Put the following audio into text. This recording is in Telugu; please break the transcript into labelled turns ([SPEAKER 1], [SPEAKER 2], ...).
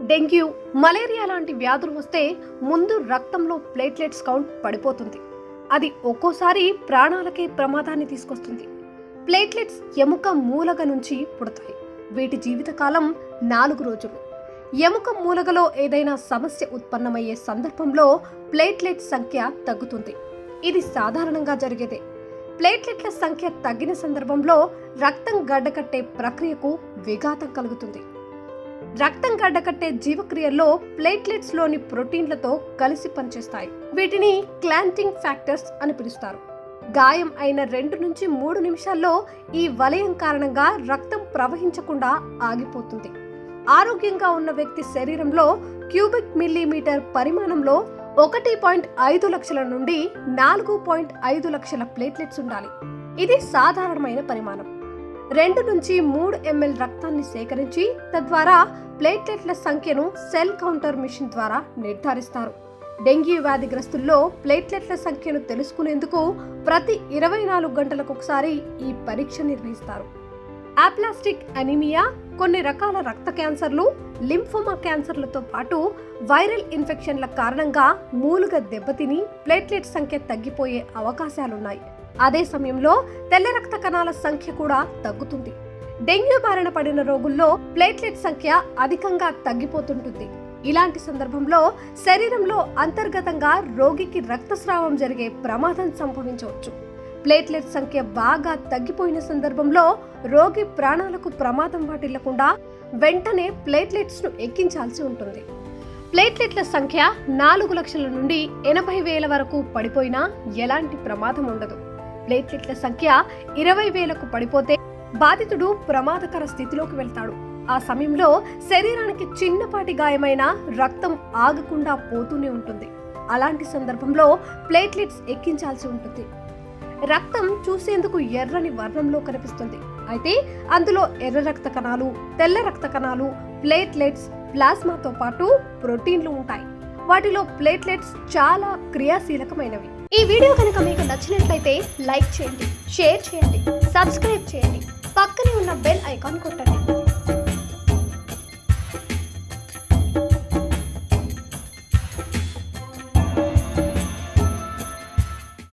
[SPEAKER 1] డెంగ్యూ మలేరియా లాంటి వ్యాధులు వస్తే ముందు రక్తంలో ప్లేట్లెట్స్ కౌంట్ పడిపోతుంది. అది ఒక్కోసారి ప్రాణాలకే ప్రమాదాన్ని తీసుకొస్తుంది. ప్లేట్లెట్స్ ఎముక మూలగ నుంచి పుడతాయి. వీటి జీవితకాలం నాలుగు రోజులు. ఎముక మూలగలో ఏదైనా సమస్య ఉత్పన్నమయ్యే సందర్భంలో ప్లేట్లెట్ సంఖ్య తగ్గుతుంది. ఇది సాధారణంగా జరిగేదే. ప్లేట్లెట్ల సంఖ్య తగ్గిన సందర్భంలో రక్తం గడ్డకట్టే ప్రక్రియకు విఘాతం కలుగుతుంది. రక్తం గడ్డకట్టే జీవక్రియల్లో ప్లేట్లెట్స్లోని ప్రోటీన్లతో కలిసి పనిచేస్తాయి. వీటిని క్లాంటింగ్ ఫ్యాక్టర్స్ అని పిలుస్తారు. గాయం అయిన రెండు నుంచి మూడు నిమిషాల్లో ఈ వలయం కారణంగా రక్తం ప్రవహించకుండా ఆగిపోతుంది. ఆరోగ్యంగా ఉన్న వ్యక్తి శరీరంలో క్యూబిక్ మిల్లీమీటర్ పరిమాణంలో ఒకటి పాయింట్ ఐదు లక్షల నుండి నాలుగు పాయింట్ ఐదు లక్షల ప్లేట్లెట్స్ ఉండాలి. ఇది సాధారణమైన పరిమాణం. రెండు నుంచి మూడు ఎంఎల్ రక్తాన్ని సేకరించి తద్వారా ప్లేట్లెట్ల సంఖ్యను సెల్ కౌంటర్ మిషన్ ద్వారా నిర్ధారిస్తారు. డెంగ్యూ వ్యాధిగ్రస్తుల్లో ప్లేట్లెట్ల సంఖ్యను తెలుసుకునేందుకు ప్రతి ఇరవై నాలుగు గంటలకు ఒకసారి ఈ పరీక్ష నిర్వహిస్తారు. ఆప్లాస్టిక్ అనిమియా కొన్ని రకాల రక్త క్యాన్సర్లు లింఫోమా క్యాన్సర్లతో పాటు వైరల్ ఇన్ఫెక్షన్ల కారణంగా మూలుగ దెబ్బతిని ప్లేట్లెట్ సంఖ్య తగ్గిపోయే అవకాశాలున్నాయి. అదే సమయంలో తెల్ల రక్త కణాల సంఖ్య కూడా తగ్గుతుంది. డెంగ్యూ బారిన పడిన రోగుల్లో ప్లేట్లెట్ సంఖ్య అధికంగా తగ్గిపోతుంటుంది. ఇలాంటి సందర్భంలో శరీరంలో అంతర్గతంగా రోగికి రక్తస్రావం జరిగే ప్రమాదం సంభవించవచ్చు. ప్లేట్లెట్ సంఖ్య బాగా తగ్గిపోయిన సందర్భంలో రోగి ప్రాణాలకు ప్రమాదం వాటిల్లకుండా వెంటనే ప్లేట్లెట్స్ను ఎక్కించాల్సి ఉంటుంది. ప్లేట్లెట్ల సంఖ్య నాలుగు లక్షల నుండి ఎనభై వేల వరకు పడిపోయినా ఎలాంటి ప్రమాదం ఉండదు. ప్లేట్లెట్ల సంఖ్య ఇరవై వేలకు పడిపోతే బాధితుడు ప్రమాదకర స్థితిలోకి వెళ్తాడు. ఆ సమయంలో శరీరానికి చిన్నపాటి గాయమైన రక్తం ఆగకుండా పోతూనే ఉంటుంది. అలాంటి సందర్భంలో ప్లేట్లెట్స్ ఎక్కించాల్సి ఉంటుంది. రక్తం చూసేందుకు ఎర్రని వర్ణంలో కనిపిస్తుంది. అయితే అందులో ఎర్ర రక్త కణాలు తెల్ల రక్త కణాలు ప్లేట్లెట్స్ ప్లాస్మాతో పాటు ప్రోటీన్లు ఉంటాయి. వాటిలో ప్లేట్లెట్స్ చాలా క్రియాశీలకమైనవి. ఈ వీడియో కనుక మీకు నచ్చినట్లయితే లైక్ చేయండి షేర్ చేయండి సబ్స్క్రైబ్ చేయండి. పక్కనే ఉన్న బెల్ ఐకాన్ కొట్టండి.